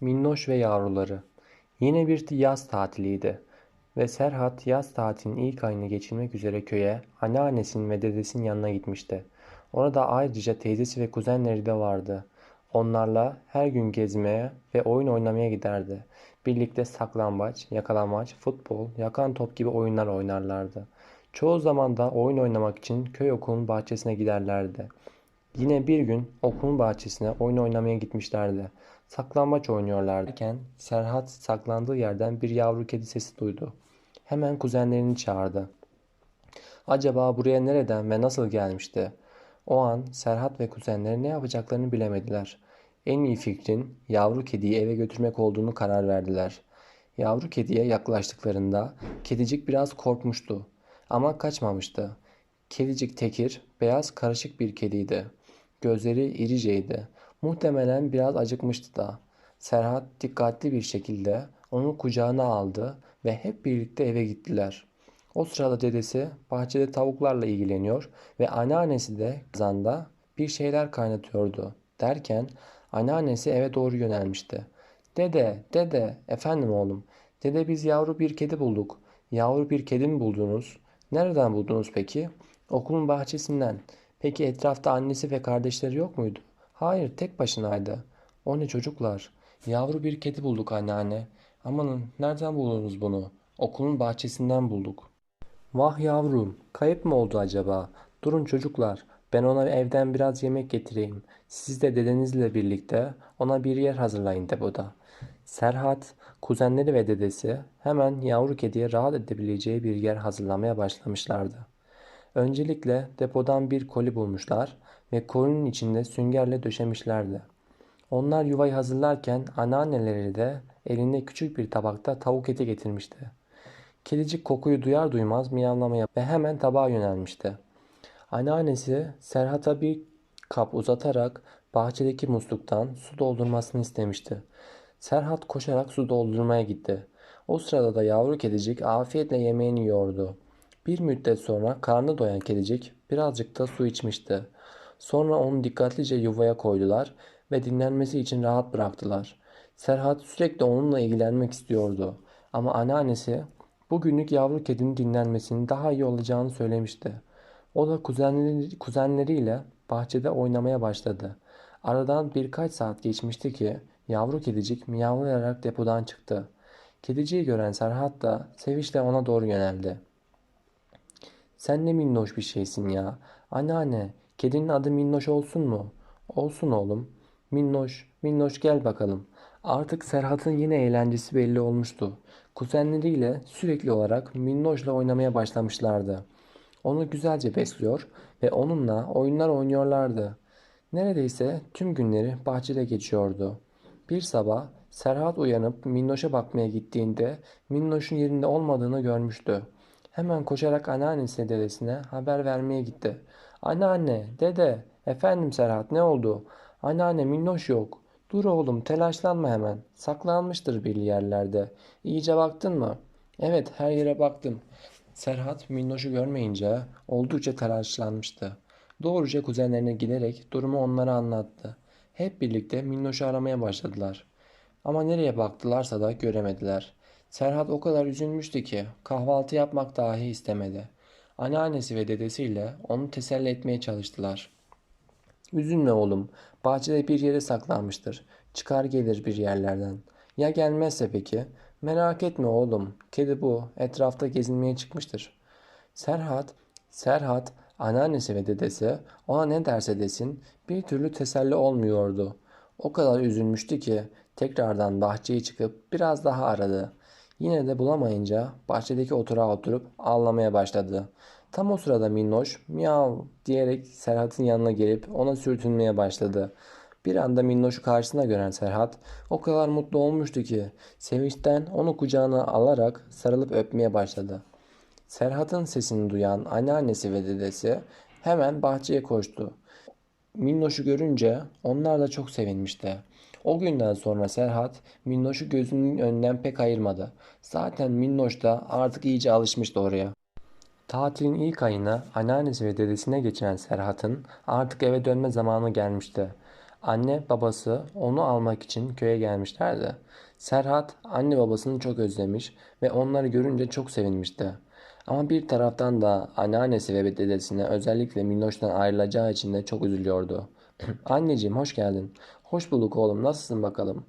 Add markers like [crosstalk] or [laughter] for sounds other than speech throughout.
Minnoş ve yavruları. Yine bir yaz tatiliydi ve Serhat yaz tatilinin ilk ayını geçirmek üzere köye anneannesinin ve dedesinin yanına gitmişti. Orada ayrıca teyzesi ve kuzenleri de vardı. Onlarla her gün gezmeye ve oyun oynamaya giderdi. Birlikte saklambaç, yakalambaç, futbol, yakan top gibi oyunlar oynarlardı. Çoğu zaman da oyun oynamak için köy okulunun bahçesine giderlerdi. Yine bir gün okulun bahçesine oyun oynamaya gitmişlerdi. Saklambaç oynuyorlarken Serhat saklandığı yerden bir yavru kedi sesi duydu. Hemen kuzenlerini çağırdı. Acaba buraya nereden ve nasıl gelmişti? O an Serhat ve kuzenleri ne yapacaklarını bilemediler. En iyi fikrin yavru kediyi eve götürmek olduğunu karar verdiler. Yavru kediye yaklaştıklarında kedicik biraz korkmuştu ama kaçmamıştı. Kedicik tekir, beyaz karışık bir kediydi. Gözleri iriceydi. Muhtemelen biraz acıkmıştı da. Serhat dikkatli bir şekilde onu kucağına aldı ve hep birlikte eve gittiler. O sırada dedesi bahçede tavuklarla ilgileniyor ve anneannesi de kazanda bir şeyler kaynatıyordu. Derken anneannesi eve doğru yönelmişti. Dede, dede, efendim oğlum. Dede biz yavru bir kedi bulduk. Yavru bir kedi mi buldunuz? Nereden buldunuz peki? Okulun bahçesinden. Peki etrafta annesi ve kardeşleri yok muydu? Hayır, tek başınaydı. O ne çocuklar? Yavru bir kedi bulduk anneanne. Amanın, nereden buldunuz bunu? Okulun bahçesinden bulduk. Vah yavrum, kayıp mı oldu acaba? Durun çocuklar, ben ona evden biraz yemek getireyim. Siz de dedenizle birlikte ona bir yer hazırlayın depoda. Serhat, kuzenleri ve dedesi hemen yavru kediye rahat edebileceği bir yer hazırlamaya başlamışlardı. Öncelikle depodan bir koli bulmuşlar ve kolinin içinde süngerle döşemişlerdi. Onlar yuvayı hazırlarken anneanneleri de elinde küçük bir tabakta tavuk eti getirmişti. Kedicik kokuyu duyar duymaz miyavlamaya ve hemen tabağa yönelmişti. Anneannesi Serhat'a bir kap uzatarak bahçedeki musluktan su doldurmasını istemişti. Serhat koşarak su doldurmaya gitti. O sırada da yavru kedicik afiyetle yemeğini yiyordu. Bir müddet sonra karnı doyan kedicik birazcık da su içmişti. Sonra onu dikkatlice yuvaya koydular ve dinlenmesi için rahat bıraktılar. Serhat sürekli onunla ilgilenmek istiyordu. Ama anneannesi bugünlük yavru kedinin dinlenmesinin daha iyi olacağını söylemişti. O da kuzenleri, kuzenleriyle bahçede oynamaya başladı. Aradan birkaç saat geçmişti ki yavru kedicik miyavlayarak depodan çıktı. Kediciyi gören Serhat da sevinçle ona doğru yöneldi. Sen ne minnoş bir şeysin ya. Anneanne, kedinin adı Minnoş olsun mu? Olsun oğlum. Minnoş, Minnoş gel bakalım. Artık Serhat'ın yine eğlencesi belli olmuştu. Kuzenleriyle sürekli olarak Minnoş'la oynamaya başlamışlardı. Onu güzelce besliyor ve onunla oyunlar oynuyorlardı. Neredeyse tüm günleri bahçede geçiyordu. Bir sabah Serhat uyanıp Minnoş'a bakmaya gittiğinde Minnoş'un yerinde olmadığını görmüştü. Hemen koşarak anneannesine dedesine haber vermeye gitti. Anneanne, dede, efendim Serhat ne oldu? Anneanne Minnoş yok. Dur oğlum telaşlanma hemen. Saklanmıştır bir yerlerde. İyice baktın mı? Evet her yere baktım. Serhat Minnoş'u görmeyince oldukça telaşlanmıştı. Doğruca kuzenlerine giderek durumu onlara anlattı. Hep birlikte Minnoş'u aramaya başladılar. Ama nereye baktılarsa da göremediler. Serhat o kadar üzülmüştü ki kahvaltı yapmak dahi istemedi. Anneannesi ve dedesiyle onu teselli etmeye çalıştılar. Üzülme oğlum, bahçede bir yere saklanmıştır. Çıkar gelir bir yerlerden. Ya gelmezse peki? Merak etme oğlum, kedi bu, etrafta gezinmeye çıkmıştır. Serhat, Serhat, anneannesi ve dedesi ona ne derse desin bir türlü teselli olmuyordu. O kadar üzülmüştü ki tekrardan bahçeye çıkıp biraz daha aradı. Yine de bulamayınca bahçedeki oturağa oturup ağlamaya başladı. Tam o sırada Minnoş miyav diyerek Serhat'ın yanına gelip ona sürtünmeye başladı. Bir anda Minnoş'u karşısına gören Serhat o kadar mutlu olmuştu ki sevinçten onu kucağına alarak sarılıp öpmeye başladı. Serhat'ın sesini duyan anneannesi ve dedesi hemen bahçeye koştu. Minnoş'u görünce onlar da çok sevinmişti. O günden sonra Serhat Minnoş'u gözünün önünden pek ayırmadı. Zaten Minnoş da artık iyice alışmıştı oraya. Tatilin ilk ayını anneannesi ve dedesine geçiren Serhat'ın artık eve dönme zamanı gelmişti. Anne babası onu almak için köye gelmişlerdi. Serhat anne babasını çok özlemiş ve onları görünce çok sevinmişti. Ama bir taraftan da anneannesi ve dedesine özellikle Minnoş'tan ayrılacağı için de çok üzülüyordu. [clears throat] Anneciğim hoş geldin. Hoş bulduk oğlum nasılsın bakalım?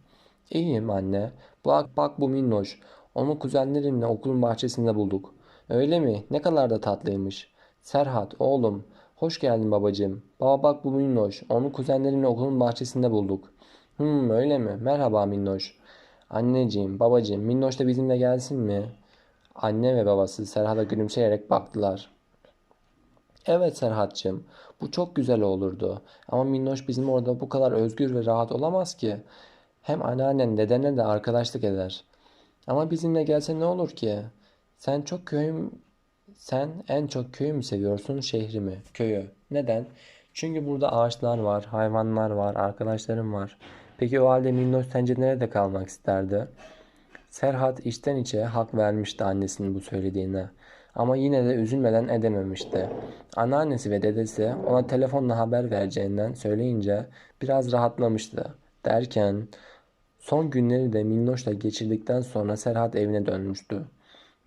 İyiyim anne. Bak bak bu Minnoş. Onu kuzenlerimle okulun bahçesinde bulduk. Öyle mi? Ne kadar da tatlıymış. Serhat oğlum. Hoş geldin babacığım. Baba bak bu Minnoş. Onu kuzenlerimle okulun bahçesinde bulduk. Hmm öyle mi? Merhaba Minnoş. Anneciğim, babacığım, Minnoş da bizimle gelsin mi? Anne ve babası Serhat'a gülümseyerek baktılar. Evet Serhat'cığım, bu çok güzel olurdu. Ama Minnoş bizim orada bu kadar özgür ve rahat olamaz ki. Hem anneannen dedene de arkadaşlık eder. Ama bizimle gelse ne olur ki? Sen çok köyüm, sen en çok köyü mü seviyorsun, şehri mi? Köyü. Neden? Çünkü burada ağaçlar var, hayvanlar var, arkadaşlarım var. Peki o halde Minnoş sence nerede kalmak isterdi? Serhat içten içe hak vermişti annesinin bu söylediğine. Ama yine de üzülmeden edememişti. Anneannesi ve dedesi ona telefonla haber vereceğinden söyleyince biraz rahatlamıştı. Derken son günleri de Minnoş'la geçirdikten sonra Serhat evine dönmüştü.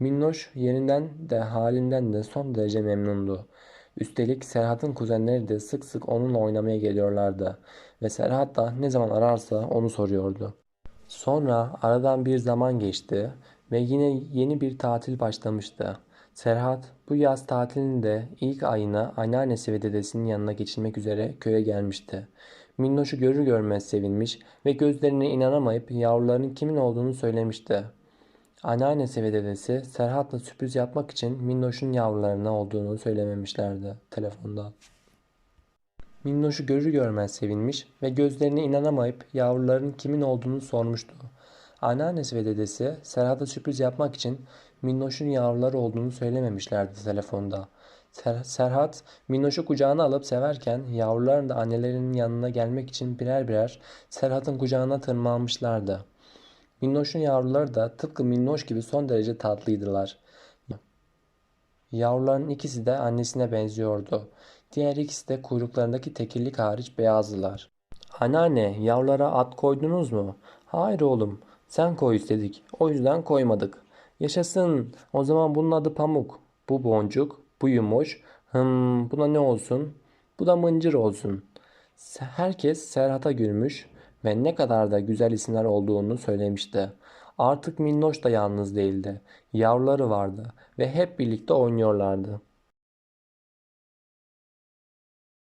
Minnoş yerinden de halinden de son derece memnundu. Üstelik Serhat'ın kuzenleri de sık sık onunla oynamaya geliyorlardı ve Serhat da ne zaman ararsa onu soruyordu. Sonra aradan bir zaman geçti ve yine yeni bir tatil başlamıştı. Serhat bu yaz tatilinde ilk ayını anneannesi ve dedesinin yanına geçirmek üzere köye gelmişti. Minnoş'u görür görmez sevinmiş ve gözlerine inanamayıp yavrularının kimin olduğunu söylemişti. Anneannesi ve dedesi Serhat'la sürpriz yapmak için Minnoş'un yavrularına olduğunu söylememişlerdi telefonda. Minnoş'u görür görmez sevinmiş ve gözlerine inanamayıp yavruların kimin olduğunu sormuştu. Anneannesi ve dedesi Serhat'a sürpriz yapmak için Minnoş'un yavruları olduğunu söylememişlerdi telefonda. Ser- Serhat Minnoş'u kucağına alıp severken yavruların da annelerinin yanına gelmek için birer birer Serhat'ın kucağına tırmanmışlardı. Minnoş'un yavruları da tıpkı Minnoş gibi son derece tatlıydılar. Yavruların ikisi de annesine benziyordu. Diğer ikisi de kuyruklarındaki tekirlik hariç beyazdılar. Anneanne, yavrulara at koydunuz mu? Hayır oğlum, sen koy istedik. O yüzden koymadık. Yaşasın. O zaman bunun adı Pamuk. Bu Boncuk, bu Yumuş. Hım, buna ne olsun? Bu da Mıncır olsun. Herkes Serhat'a gülmüş ve ne kadar da güzel isimler olduğunu söylemişti. Artık Minnoş da yalnız değildi. Yavruları vardı ve hep birlikte oynuyorlardı.